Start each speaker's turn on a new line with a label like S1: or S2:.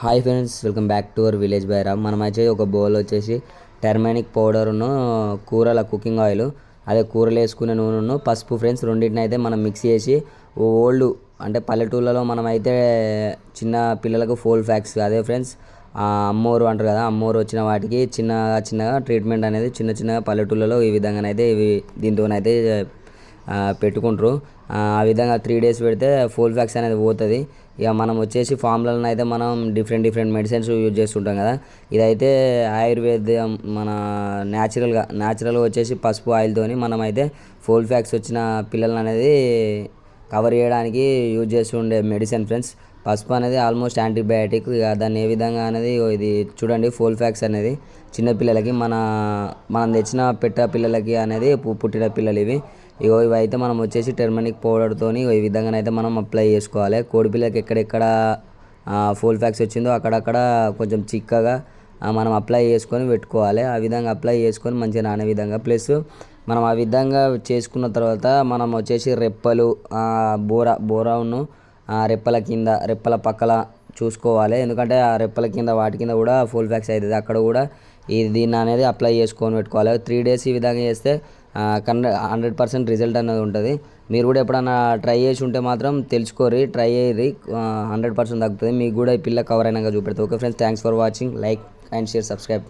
S1: Hi friends welcome back to our village Bairam మనం అయితే ఒక బౌల్ వచ్చేసి టర్మరిక్ పౌడర్ను కూరల కుకింగ్ ఆయిల్ అదే కూరలు వేసుకునే నూనెను పసుపు ఫ్రెండ్స్ రెండింటిని అయితే మనం మిక్స్ చేసి ఓల్డ్ అంటే పల్లెటూళ్ళలో మనం అయితే చిన్న పిల్లలకు ఫోల్ ఫ్యాక్స్ అదే ఫ్రెండ్స్ అమ్మోరు అంటారు కదా అమ్మోరు వచ్చిన వాటికి చిన్నగా చిన్నగా ట్రీట్మెంట్ అనేది చిన్న చిన్న పల్లెటూళ్ళలో ఈ విధంగానైతే ఇవి దీంతోనైతే పెట్టుకుంటారు. ఆ విధంగా త్రీ డేస్ పెడితే ఫోల్ ఫ్యాక్స్ అనేది పోతుంది. ఇక మనం వచ్చేసి ఫార్ములను అయితే మనం డిఫరెంట్ డిఫరెంట్ మెడిసిన్స్ యూజ్ చేస్తుంటాం కదా. ఇదైతే ఆయుర్వేదం మన న్యాచురల్గా న్యాచురల్గా వచ్చేసి పసుపు ఆయిల్తోని మనం అయితే ఫోల్ ఫ్యాక్స్ వచ్చిన పిల్లలను అనేది కవర్ చేయడానికి యూజ్ చేస్తుండే మెడిసిన్ ఫ్రెండ్స్ పసుపు అనేది ఆల్మోస్ట్ యాంటీబయాటిక్ ఇక దాన్ని ఏ విధంగా అనేది ఇది చూడండి ఫోల్ ఫ్యాక్స్ అనేది. చిన్నపిల్లలకి మన మనం తెచ్చిన పెట్ట పిల్లలకి అనేది పుట్టిన పిల్లలు ఇవి. ఇగో ఇవి అయితే మనం వచ్చేసి టెర్మనిక్ పౌడర్తోని ఈ విధంగానైతే మనం అప్లై చేసుకోవాలి. కోడిపిల్లకి ఎక్కడెక్కడ ఫోల్ ఫ్యాక్స్ వచ్చిందో అక్కడక్కడ కొంచెం చిక్కగా మనం అప్లై చేసుకొని పెట్టుకోవాలి. ఆ విధంగా అప్లై చేసుకొని మంచిగా నానే విధంగా. ప్లస్ మనం ఆ విధంగా చేసుకున్న తర్వాత మనం వచ్చేసి రెప్పలు బోరా బోరాను రెప్పల కింద రెప్పల పక్కల చూసుకోవాలి. ఎందుకంటే ఆ రెప్పల కింద వాటి కింద కూడా ఫుల్ ఫ్యాక్స్ అవుతుంది అక్కడ కూడా ఈ దీన్ని అనేది అప్లై చేసుకొని పెట్టుకోవాలి. త్రీ డేస్ ఈ విధంగా చేస్తే హండ్రెడ్ పర్సెంట్ రిజల్ట్ అనేది ఉంటుంది. మీరు కూడా ఎప్పుడన్నా ట్రై చేసి ఉంటే మాత్రం తెలుసుకోరి ట్రై అయ్యి హండ్రెడ్ పర్సెంట్ తగ్గుతుంది. మీకు కూడా ఈ పిల్ల కవర్ అయినాక చూపెడుతుంది okay friends thanks for watching. Like and share subscribe.